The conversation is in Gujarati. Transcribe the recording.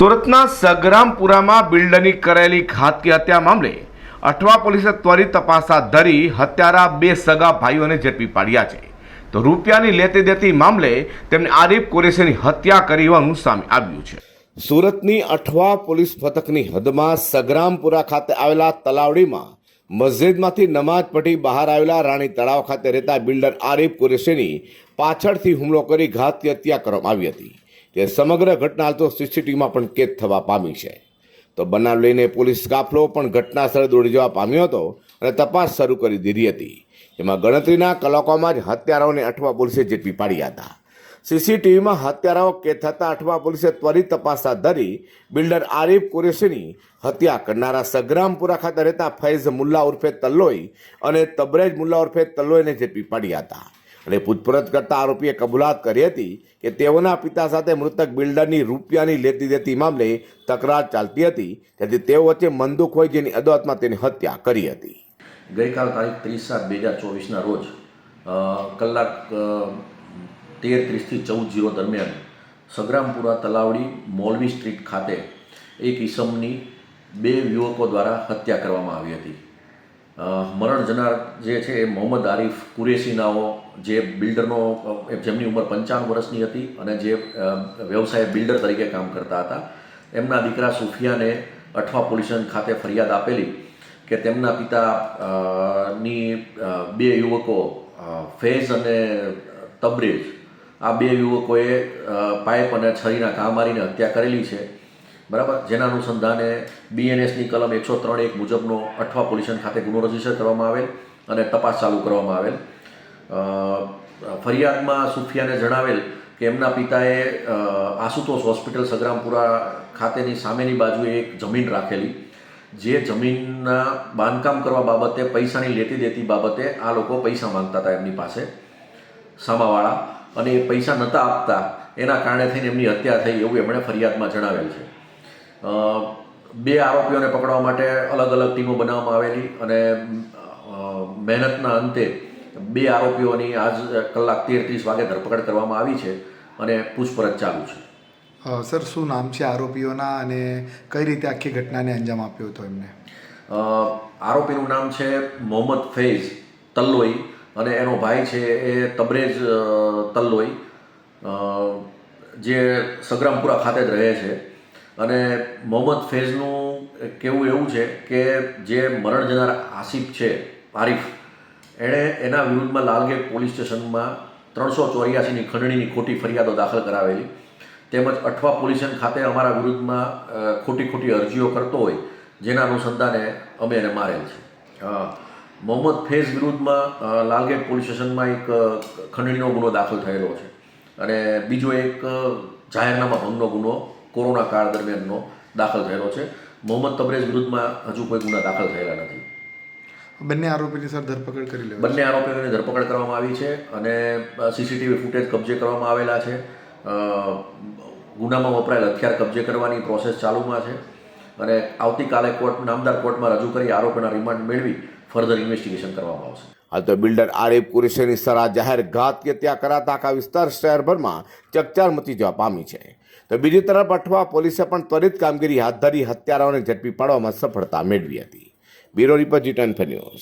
સુરતના સગરામપુરામાં બિલ્ડરની કરેલી ઘાતકી હત્યા મામલે અઠવા પોલીસે ત્વરિત તપાસ હાથ ધરી હત્યારા બે સગા ભાઈઓને ઝડપી પાડ્યા છે. તો રૂપિયાની લેતી દેતી મામલે તેમને આરીફ કુરેશીની હત્યા કરી હોવાનું સામે આવ્યું છે. સુરતની અઠવા પોલીસ મથકની હદમાં સગરામપુરા ખાતે આવેલા તલાવડીમાં મસ્જિદમાંથી નમાજ પઢી બહાર આવેલા રાણી તળાવ ખાતે રહેતા બિલ્ડર આરીફ કુરેશીની પાછળથી હુમલો કરી ઘાતકી હત્યા કરવામાં આવી હતી. તે સમગ્ર ઘટના હાલ તો સીસીટીવીમાં પણ કેદ થવા પામી છે. તો બનાવ લઈને પોલીસ કાફલો પણ ઘટના સ્થળે દોડી જવા પામ્યો હતો અને તપાસ શરૂ કરી દીધી હતી. એમાં ગણતરીના કલાકોમાં જ હત્યારાઓને અઠવા પોલીસે ઝડપી પાડ્યા હતા. સીસીટીવીમાં હત્યારાઓ કેદ થતા અઠવા પોલીસે ત્વરિત તપાસ હાથ ધરી બિલ્ડર આરીફ કુરેશીની હત્યા કરનારા સગ્રામપુરા ખાતે રહેતા ફૈઝ મુલ્લા ઉર્ફે તલ્લોઈ અને તબરેજ મુલ્લા ઉર્ફે તલ્લોઈને ઝડપી પાડ્યા હતા. અને પૂછપરછ કરતા આરોપીએ કબૂલાત કરી હતી કે તેઓના પિતા સાથે મૃતક બિલ્ડરની રૂપિયાની લેતી દેતી મામલે તકરાર ચાલતી હતી તેથી તેઓ વચ્ચે મંદુક હોય જેની અદાલતમાં તેની હત્યા કરી હતી. ગઈકાલ તારીખ ત્રીસ સાત બે હજાર ચોવીસના રોજ કલાક તેર ત્રીસથી ચૌદ જીરો દરમિયાન સગ્રામપુરા તલાવડી મોલવી સ્ટ્રીટ ખાતે એક ઈસમની બે યુવકો દ્વારા હત્યા કરવામાં આવી હતી. મરણ જનાર જે છે એ મોહમ્મદ આરીફ કુરેશીનાઓ, જે બિલ્ડરનો જેમની ઉંમર પંચાવન વર્ષની હતી અને જે વ્યવસાય બિલ્ડર તરીકે કામ કરતા હતા. એમના દીકરા સુફિયાને અઠવા પોલીસ ખાતે ફરિયાદ આપેલી કે તેમના પિતા ની બે યુવકો ફેઝ અને તબરેજ, આ બે યુવકોએ પાઇપ અને છરીના ઘા મારીને હત્યા કરેલી છે. બરાબર? જેના અનુસંધાને બીએનએસની કલમ એકસો ત્રણ એક મુજબનો અઠવા પોલ્યુશન ખાતે ગુનો રજિસ્ટર કરવામાં આવેલ અને તપાસ ચાલુ કરવામાં આવેલ. ફરિયાદમાં સુફિયાને જણાવેલ કે એમના પિતાએ આશુતોષ હોસ્પિટલ સગ્રામપુરા ખાતેની સામેની બાજુએ એક જમીન રાખેલી. જે જમીનના બાંધકામ કરવા બાબતે પૈસાની લેતી દેતી બાબતે આ લોકો પૈસા માંગતા હતા એમની પાસે, સામાવાળા. અને એ પૈસા નહોતા આપતા, એના કારણે થઈને એમની હત્યા થઈ એવું એમણે ફરિયાદમાં જણાવેલ છે. બે આરોપીઓને પકડવા માટે અલગ અલગ ટીમો બનાવવામાં આવેલી અને મહેનતના અંતે બે આરોપીઓની આજ કલાક તેર ત્રીસ વાગે ધરપકડ કરવામાં આવી છે અને પૂછપરછ ચાલુ છે. સર શું નામ છે આરોપીઓના અને કઈ રીતે આખી ઘટનાને અંજામ આપ્યો હતો એમને? આરોપીનું નામ છે મોહમ્મદ ફૈઝ તલ્લોઈ અને એનો ભાઈ છે એ તબરેજ તલ્લોઈ. જે સગ્રામપુરા ખાતે જ રહે છે. અને મોહમ્મદ ફૈઝનું કહેવું એવું છે કે જે મરણ જનાર આસિફ છે આરિફ એણે એના વિરુદ્ધમાં લાલગેટ પોલીસ સ્ટેશનમાં ત્રણસો ચોર્યાસીની ખંડણીની ખોટી ફરિયાદો દાખલ કરાવેલી. તેમજ અઠવા પોલીસ સ્ટેશન ખાતે અમારા વિરુદ્ધમાં ખોટી ખોટી અરજીઓ કરતો હોય જેના અનુસંધાને અમે એને મારેલ છે. મોહમ્મદ ફૈઝ વિરુદ્ધમાં લાલગેટ પોલીસ સ્ટેશનમાં એક ખંડણીનો ગુનો દાખલ થયેલો છે. અને બીજો એક જાહેરનામા ભંગનો ગુનો કોરોના કાળ દરમિયાનનો દાખલ થયેલો છે. મોહમ્મદ તબરેજ વિરુદ્ધમાં હજુ કોઈ ગુના દાખલ થયેલા નથી. બંને આરોપીની સર ધરપકડ કરી લેવાય બંને આરોપીઓની ધરપકડ કરવામાં આવી છે અને સીસીટીવી ફૂટેજ કબજે કરવામાં આવેલા છે. ગુનામાં વપરાયેલ હથિયાર કબજે કરવાની પ્રોસેસ ચાલુમાં છે અને આવતીકાલે કોર્ટ નામદાર કોર્ટમાં રજૂ કરી આરોપીના રિમાન્ડ મેળવી ફર્ધર ઇન્વેસ્ટિગેશન કરવામાં આવશે. હાલ તો બિલ્ડર આરિફ કુરેશીની સરા જાહેર ઘાત કે ત્યાં કરાતા આખા વિસ્તાર શહેરભરમાં ચકચાર મચી જવા પામી છે. તો બીજી તરફ અઠવા પોલીસે પણ ત્વરિત કામગીરી હાથ ધરી હત્યારાઓને ઝડપી પાડવામાં સફળતા મેળવી હતી. Bureau report G ten news.